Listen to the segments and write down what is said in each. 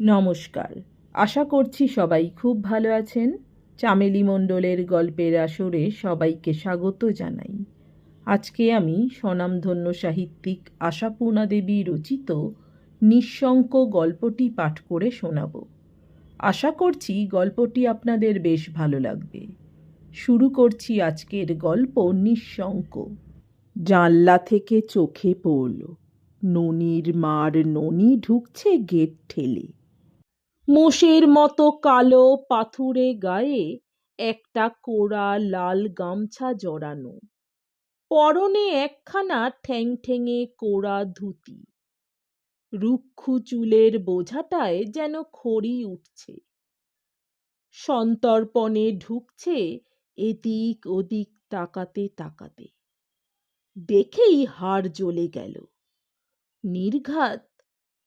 নমস্কার। আশা করছি সবাই খুব ভালো আছেন। চামেলি মণ্ডলের গল্পের আসরে সবাইকে স্বাগত জানাই। আজকে আমি স্বনামধন্য সাহিত্যিক আশাপূর্ণা দেবী রচিত নিঃশঙ্ক গল্পটি পাঠ করে শোনাব। আশা করছি গল্পটি আপনাদের বেশ ভালো লাগবে। শুরু করছি আজকের গল্প নিঃশঙ্ক। জানলা থেকে চোখে পড়ল। ননির মার ননি ঢুকছে গেট ঠেলে। মোষের মতো কালো পাথুরে গায়ে একটা কোড়া লাল গামছা জড়ানো। পরনে একখানা ঠ্যাং ঠেঙে কোড়া ধুতি। রুক্ষ চুলের বোঝাটায় যেন খড়ি উঠছে। সন্তর্পণে ঢুকছে এদিক ওদিক তাকাতে তাকাতে। দেখেই হাড় জ্বলে গেল। নির্ঘাত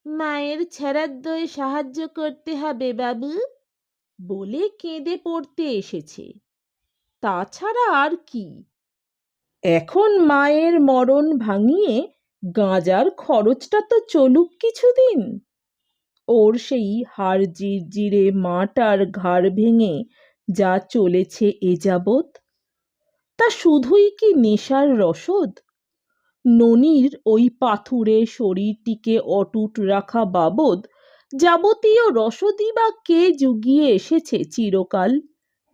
মায়ের ছেঁড়ার দয়ে সাহায্য করতে হবে বাবু। বলে কেঁদে পড়তে এসেছে। তাছাড়া আর কি? এখন মায়ের মরণ ভাঙিয়ে গাঁজার খরচটা তো চলুক কিছুদিন। ওর সেই হাড় জিরজিরে মাটার ঘাড় ভেঙে যা চলেছে এ যাবৎ, তা শুধুই কি নেশার রসদ? ননির ওই পাথুরে শরীরটিকে অটুট রাখা বাবদ যাবতীয় রসদই বা কে জুগিয়ে এসেছে চিরকাল?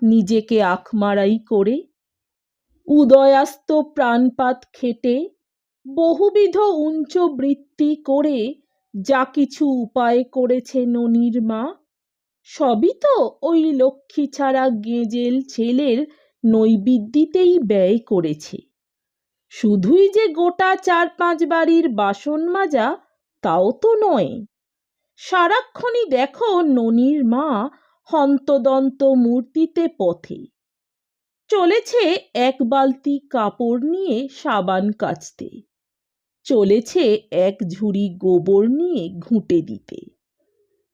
নিজেকে আখমারাই করে, উদয়াস্ত প্রাণপাত খেটে, বহুবিধ উঞ্চ বৃত্তি করে যা কিছু উপায় করেছে ননির মা? সবই তো ওই লক্ষ্মী ছাড়া গেঁজেল ছেলের নৈবিদ্যিতেই ব্যয় করেছে। শুধুই যে গোটা চার পাঁচ বাড়ির বাসন মাজা, তাও তো নয়। সারাক্ষণই দেখো ননির মা হন্তদন্ত মূর্তিতে পথে। চলেছে এক বালতি কাপড় নিয়ে সাবান কাচতে। চলেছে এক ঝুড়ি গোবর নিয়ে ঘুঁটে দিতে।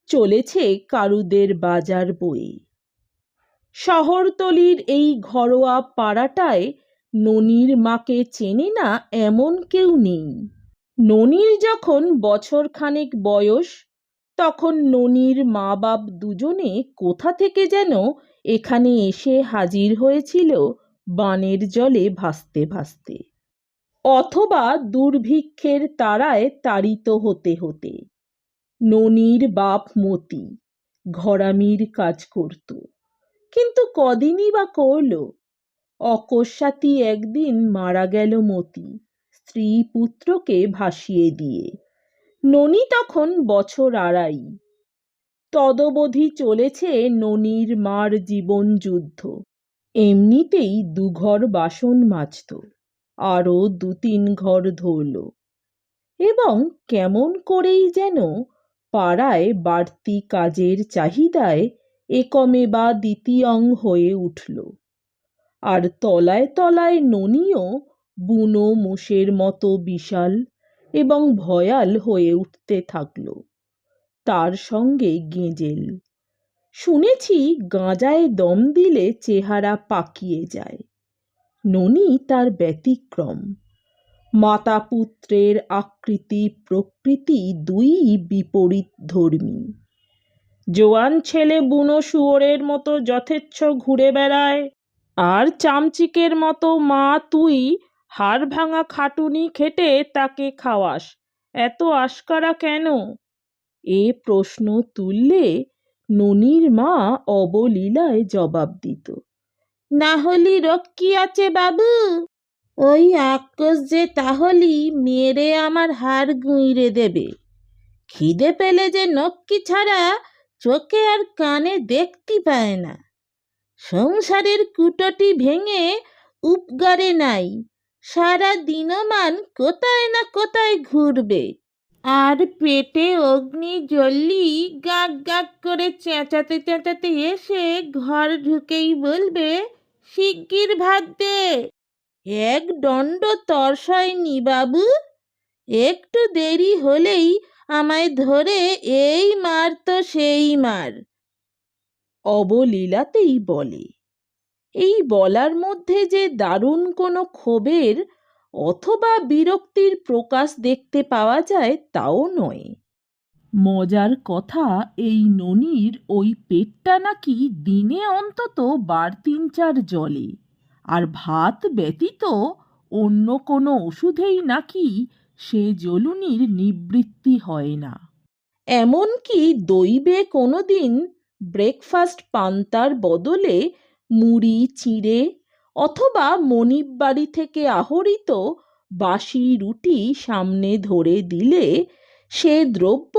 চলেছে কারুদের বাজার বয়ে। শহরতলির এই ঘরোয়া পাড়াটায় ননির মাকে চেনে না এমন কেউ নেই। ননির যখন বছর খানেক বয়স, তখন ননির মা বাপ দুজনে কোথা থেকে যেন এখানে এসে হাজির হয়েছিল বানের জলে ভাসতে ভাসতে। অথবা দুর্ভিক্ষের তারায় তাড়িত হতে হতে। ননির বাপ মতি, ঘরামির কাজ করত। কিন্তু কদিনই বা করল? অকস্মাতি একদিন মারা গেল মতি স্ত্রী পুত্রকে ভাসিয়ে দিয়ে। ননি তখন বছর আড়াই। তদবধি চলেছে ননির মার জীবন যুদ্ধ। এমনিতেই দুঘর বাসন মাজত, আরও দু তিন ঘর ধরল। এবং কেমন করেই যেন পাড়ায় বাড়তি কাজের চাহিদায় একমে বা দ্বিতীয়ং হয়ে উঠল। আর তলায় তলায় ননিও বুনো মোষের মতো বিশাল এবং ভয়াল হয়ে উঠতে থাকল। তার সঙ্গে গেঁজেল। শুনেছি গাঁজায় দম দিলে চেহারা পাকিয়ে যায় ননি তার ব্যতিক্রম। মাতা পুত্রের আকৃতি প্রকৃতি দুই বিপরীত ধর্মী। জোয়ান ছেলে বুনো শুয়োরের মতো যথেচ্ছ ঘুরে বেড়ায়। আর চামচিকের মতো মা তুই হাড় ভাঙা খাটুনি খেটে তাকে খাওয়াস। এত আশকারা কেন? এ প্রশ্ন তুললে ননির মা অবলীলায় জবাব দিত। না হলি কি আছে বাবু। ওই আক্কস যে তাহলি মেরে আমার হাড় গুঁইরে দেবে। খিদে পেলে যে নক্কি ছাড়া চোখে আর কানে দেখতে পায় না। সংসারের কুটোটি ভেঙে উপগারে নাই। সারা দিনমান কোথায় না কোথায় ঘুরবে। আর পেটে অগ্নি জ্বললি গাক গাক করে চেঁচাতে চেঁচাতে এসে ঘর ঢুকেই বলবে, শিগগির ভাত দে এক দণ্ড তরসায়নি বাবু। একটু দেরি হলেই আমায় ধরে এই মার তো সেই মার। অবলীলাতেই বলে। এই বলার মধ্যে যে দারুণ কোনো ক্ষোভের অথবা বিরক্তির প্রকাশ দেখতে পাওয়া যায় তাও নয়। মজার কথা, এই ননির ওই পেটটা নাকি দিনে অন্তত বার তিন চার জলে আর ভাত ব্যতীত অন্য কোনো ওষুধেই নাকি সে জলুনির নিবৃত্তি হয় না। এমনকি দৈবে কোনো দিন ব্রেকফাস্ট পান্তার বদলে মুড়ি, চিড়ে অথবা মনিব বাড়ি থেকে আহরিত বাসি রুটি সামনে ধরে দিলে সে দ্রব্য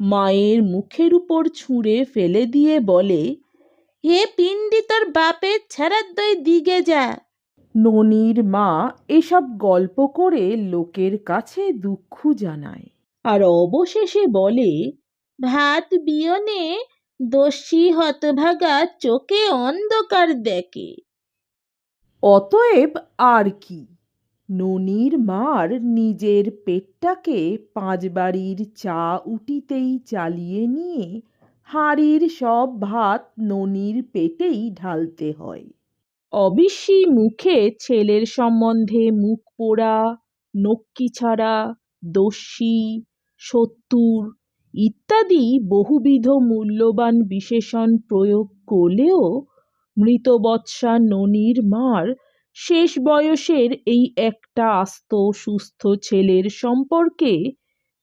মায়ের মুখের উপর ছুঁড়ে ফেলে দিয়ে বলে হে পিন্ডি তোর বাপের ছাড়ার দই দিগে যা। ননির মা এসব গল্প করে লোকের কাছে দুঃখ জানায়। আর অবশেষে বলে, ভাত বিয়নে দস্যি হতভাগা চোখে অন্ধকার দেখে। অতএব আর কি? ননির মার নিজের পেটটাকে পাঁচবাড়ির চা উটিতেই চালিয়ে নিয়ে হাঁড়ির সব ভাত ননির পেটেই ঢালতে হয়। অবিশ্যি মুখে ছেলের সম্বন্ধে মুখ পোড়া, নক্কি ছাড়া দস্যি সত্তর ইত্যাদি বহুবিধ মূল্যবান বিশেষণ প্রয়োগ করলেও মৃতবৎসা ননির মার শেষ বয়সের এই একটা আস্ত, সুস্থ ছেলের সম্পর্কে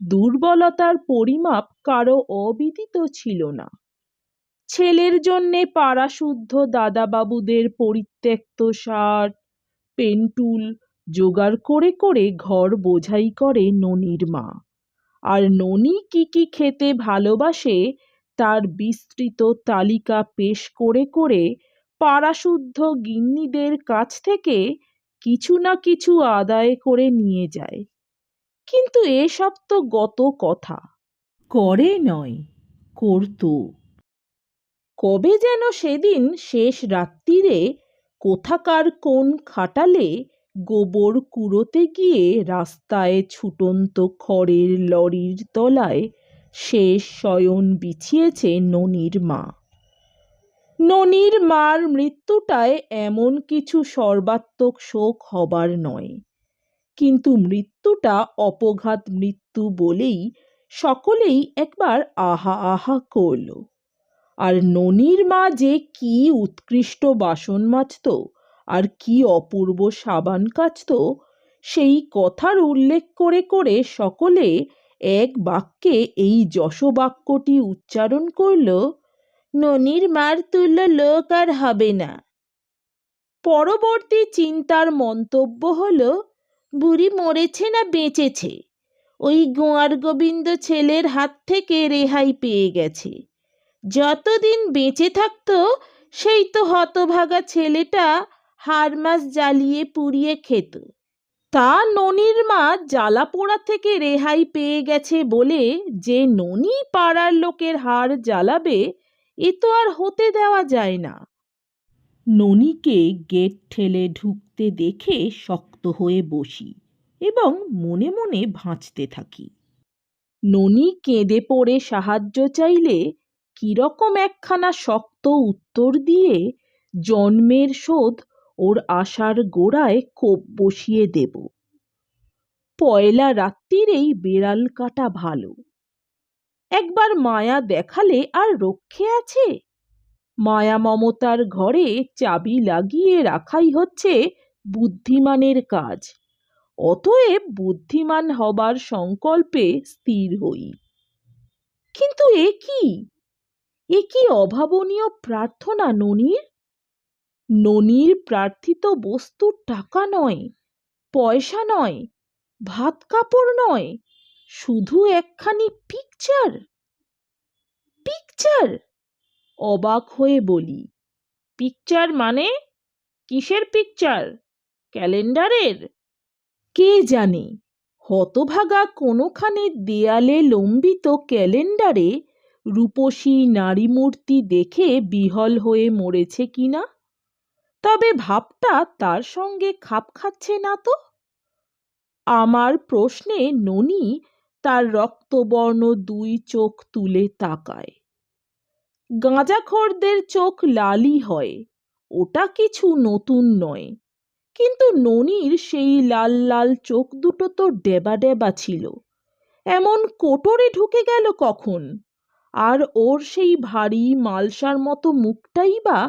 দুর্বলতার পরিমাপ কারও অবিদিত ছিল না। ছেলের জন্যে পাড়াশুদ্ধ দাদাবাবুদের পরিত্যক্ত শার্ট, পেন্টুল, জোগাড় করে করে ঘর বোঝাই করে ননির মা। আর ননি কি কি খেতে ভালোবাসে তার বিস্তৃত তালিকা পেশ করে করে পাড়াশুদ্ধ গিন্নিদের কাছ থেকে কিছু না কিছু আদায় করে নিয়ে যায়। কিন্তু এসব তো গত কথা। করে নয় করতো। কবে যেন সেদিন শেষ রাত্রিরে কোথাকার কোন খাটালে গোবর কুড়োতে গিয়ে রাস্তায় ছুটন্ত খড়ের লরির তলায় শেষ শয়ন বিছিয়েছে ননির মা। ননির মার মৃত্যুটায় এমন কিছু সর্বাত্মক শোক হবার নয়। কিন্তু মৃত্যুটা অপঘাত মৃত্যু বলেই সকলেই একবার আহা আহা করল। আর ননির মা যে কি উৎকৃষ্ট বাসন মাজত আর কি অপূর্ব সাবান কাচত সেই কথার উল্লেখ করে করে সকলে এক বাক্যে এই যশবাক্যটি উচ্চারণ করল, ননির মার তুল্য লোক আর হবে না। পরবর্তী চিন্তার মন্তব্য হলো, বুড়ি মরেছে না বেঁচেছে? ওই গোয়ার গোবিন্দ ছেলের হাত থেকে রেহাই পেয়ে গেছে। যতদিন বেঁচে থাকতো, সেই তো হতভাগা ছেলেটা হাড় মাস জ্বালিয়ে পুড়িয়ে খেত। তা ননির মা জ্বালা পোড়া থেকে রেহাই পেয়ে গেছে বলে যে ননি পাড়ার লোকের হাড় জ্বালাবে, এ তো আর হতে দেওয়া যায় না। ননিকে গেট ঠেলে ঢুকতে দেখে শক্ত হয়ে বসি এবং মনে মনে ভাঁচতে থাকি। ননি কেঁদে পড়ে সাহায্য চাইলে কীরকম একখানা শক্ত উত্তর দিয়ে জন্মের শোধ ওর আশার গোড়ায় কোপ বসিয়ে দেব। পয়লা রাত্রিরেই বেড়াল কাটা ভালো। একবার মায়া দেখালে আর রক্ষে আছে? মায়া মমতার ঘরে চাবি লাগিয়ে রাখাই হচ্ছে বুদ্ধিমানের কাজ। অতএব বুদ্ধিমান হবার সংকল্পে স্থির হই। কিন্তু এ কি? এ কি অভাবনীয় প্রার্থনা ননির? ননির প্রার্থিত বস্তু টাকা নয়, পয়সা নয়, ভাত কাপড় নয়, শুধু একখানি পিকচার পিকচার অবাক হয়ে বলি পিকচার মানে কিসের পিকচার ক্যালেন্ডারের? কে জানে? হতভাগা কোনোখানে দেয়ালে লম্বিত ক্যালেন্ডারে রূপসী নারী মূর্তি দেখে বিহল হয়ে মরেছে কিনা? তবে ভাবটা তার সঙ্গে খাপ খাচ্ছে না তো? আমার প্রশ্নে ননি তার রক্তবর্ণ দুই চোখ তুলে তাকায়। গাঁজাখোরদের চোখ লালই হয়, ওটা কিছু নতুন নয়। কিন্তু ননির সেই লাল লাল চোখ দুটো তো ডেবা ডেবা ছিল। এমন কোটরে ঢুকে গেল কখন? আর ওর সেই ভারী মালসার মতো মুখটাই বা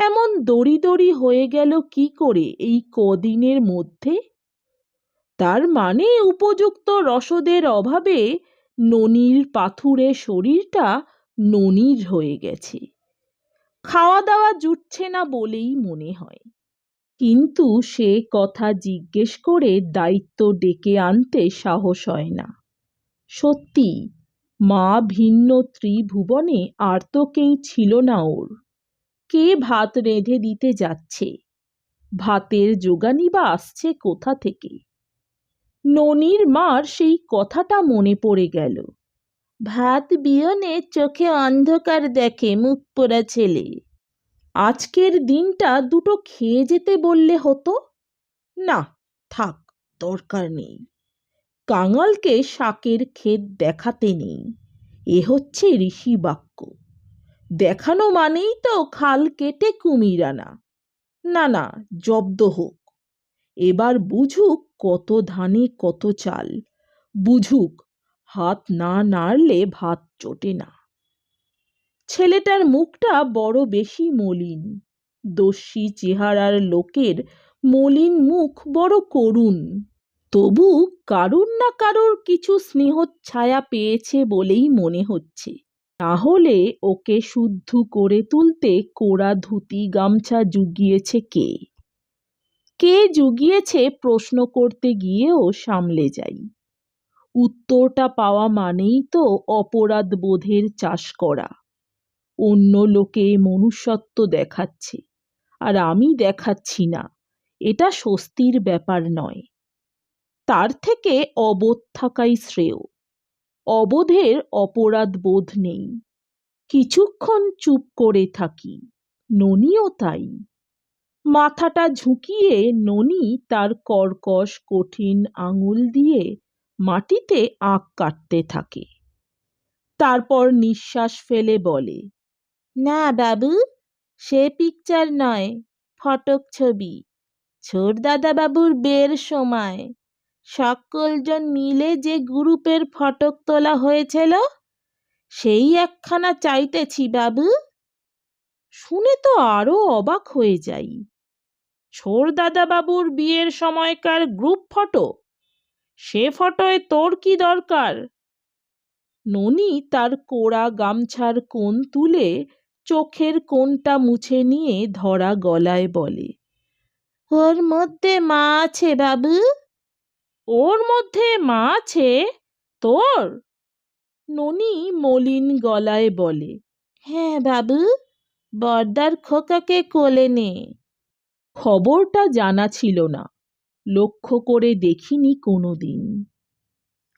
এমন দড়ি দড়ি হয়ে গেল কি করে এই কদিনের মধ্যে? তার মানে উপযুক্ত রসদের অভাবে ননির পাথুরে শরীরটা ননির হয়ে গেছে। খাওয়া দাওয়া জুটছে না বলেই মনে হয়। কিন্তু সে কথা জিজ্ঞেস করে দায়িত্ব ডেকে আনতে সাহস হয় না। সত্যি, মা ভিন্ন ত্রিভুবনে আর তো কেউ ছিল না ওর। কে ভাত রেঁধে দিতে যাচ্ছে? ভাতের জোগানি বা আসছে কোথা থেকে? ননির মার সেই কথাটা মনে পড়ে গেল। ভাত বিয়নে চোখে অন্ধকার দেখে মুখ পোড়া ছেলে। আজকের দিনটা দুটো খেয়ে যেতে বললে হতো? না, থাক, দরকার নেই। কাঙালকে শাকের ক্ষেত দেখাতে নেই। এ হচ্ছে ঋষি বাক্য দেখানো মানেই তো খাল কেটে কুমির আনা। না না, জব্দ হোক। এবার বুঝুক কত ধানে কত চাল। বুঝুক, হাত না নাড়লে ভাত চটে না। ছেলেটার মুখটা বড় বেশি মলিন। দস্যি চেহারার লোকের মলিন মুখ বড় করুণ। তবু কারুর না কারুর কিছু স্নেহ ছায়া পেয়েছে বলেই মনে হচ্ছে। তাহলে ওকে শুদ্ধ করে তুলতে কোড়া ধুতি গামছা জুগিয়েছে কে? কে জুগিয়েছে প্রশ্ন করতে গিয়েও সামলে যাই। উত্তরটা পাওয়া মানেই তো অপরাধ বোধের চাষ করা। অন্য লোকে মনুষ্যত্ব দেখাচ্ছে, আর আমি দেখাচ্ছি না, এটা স্বস্তির ব্যাপার নয়। তার থেকে অবোধ থাকাই শ্রেয়। অবোধের অপরাধ বোধ নেই। কিছুক্ষণ চুপ করে থাকি, ননিও তাই। মাথাটা ঝুঁকিয়ে ননি তার কর্কশ, কঠিন আঙুল দিয়ে মাটিতে আঁক কাটতে থাকে। তারপর নিঃশ্বাস ফেলে বলে, না বাবু, সে পিকচার নয়, ফটক ছবি। ছোট দাদা বাবুর বের সময়। সকলজন মিলে যে গ্রুপের ফটক তোলা হয়েছিল, সেই একখানা চাইতেছি বাবু। শুনে তো আরও অবাক হয়ে যাই। ছোর দাদা বাবুর বিয়ের সময়কার গ্রুপ ফটো, সে ফটোয় তোর কি দরকার? ননি তার কোড়া গামছার কোণ তুলে চোখের কোণটা মুছে নিয়ে ধরা গলায় বলে, ওর মধ্যে মা আছে বাবু? ওর মধ্যে মা আছে তোর? ননি মলিন গলায় বলে। হ্যাঁ বাবু, বর্দার খোকাকে কোলে নে। খবরটা জানা ছিল না, লক্ষ্য করে দেখিনি কোনো দিন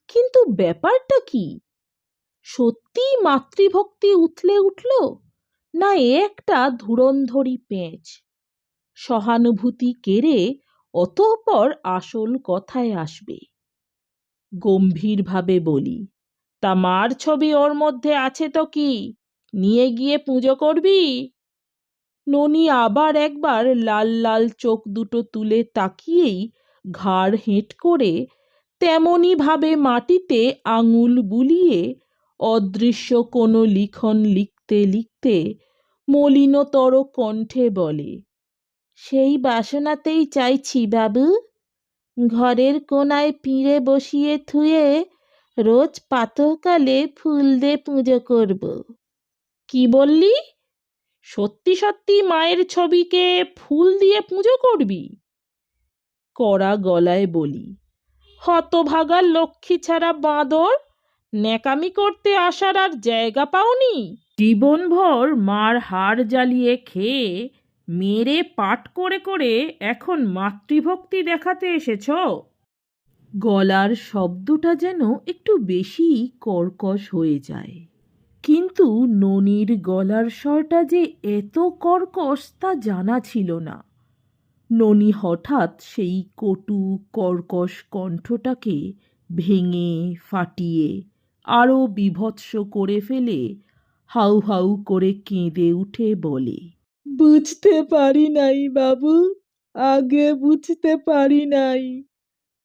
কিন্তু ব্যাপারটা কি? সত্যি মাতৃভক্তি উথলে উঠল, না একটা ধুরন্ধরি পেঁচ? সহানুভূতি কেড়ে অতঃপর আসল কথায় আসবে। গম্ভীরভাবে বলি, তা মার ছবি ওর মধ্যে আছে তো কি? নিয়ে গিয়ে পুজো করবি? ননি আবার একবার লাল লাল চোখ দুটো তুলে তাকিয়েই ঘাড় হেঁট করে তেমনি ভাবে মাটিতে আঙুল বুলিয়ে অদৃশ্য কোনো লিখন লিখতে লিখতে মলিনতর কণ্ঠে বলে সেই বাসনাতেই চাইছি বাবু। ঘরের কোনায় পিঁড়ে বসিয়ে থুয়ে রোজ প্রাতঃকালে ফুল দিয়ে পুজো করব। কি বললি? সত্যি সত্যি মায়ের ছবিকে ফুল দিয়ে পুজো করবি? কড়া গলায় বলি, হতভাগা লক্ষ্মী ছাড়া বাঁদর ন্যাকামি করতে আসার আর জায়গা পাওনি? জীবনভর মার হাড় জ্বালিয়ে খেয়ে মেরে পাট করে করে এখন মাতৃভক্তি দেখাতে এসেছ। গলার শব্দটা যেন একটু বেশি কর্কশ হয়ে যায়। কিন্তু ননির গলার স্বরটা যে এত কর্কশ তা জানা ছিল না। ননি হঠাৎ সেই কটু, কর্কশ কণ্ঠটাকে ভেঙে, ফাটিয়ে আরও বিভৎস করে ফেলে, হাউ হাউ করে কেঁদে উঠে বলে। বুঝতে পারি নাই বাবু, আগে বুঝতে পারি নাই।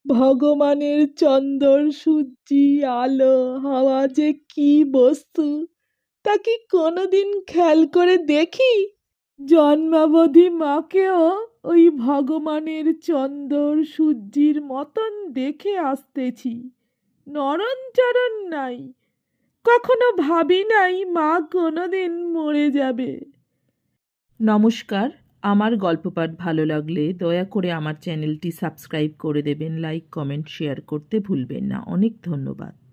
ভগবানের চন্দর সূর্যি, আলো, হাওয়া যে কি বস্তু, তা কি কোনোদিন খেয়াল করে দেখি? জন্মাবধি মাকেও ওই ভগবানের চন্দর সূর্যির মতন দেখে আসতেছি। নরণচরণ নাই, কখনো ভাবি নাই মা কোনোদিন মরে যাবে। নমস্কার, আমার গল্প পাঠ ভালো লাগলে দয়া করে আমার চ্যানেলটি সাবস্ক্রাইব করে দেবেন, লাইক, কমেন্ট, শেয়ার করতে ভুলবেন না। অনেক ধন্যবাদ।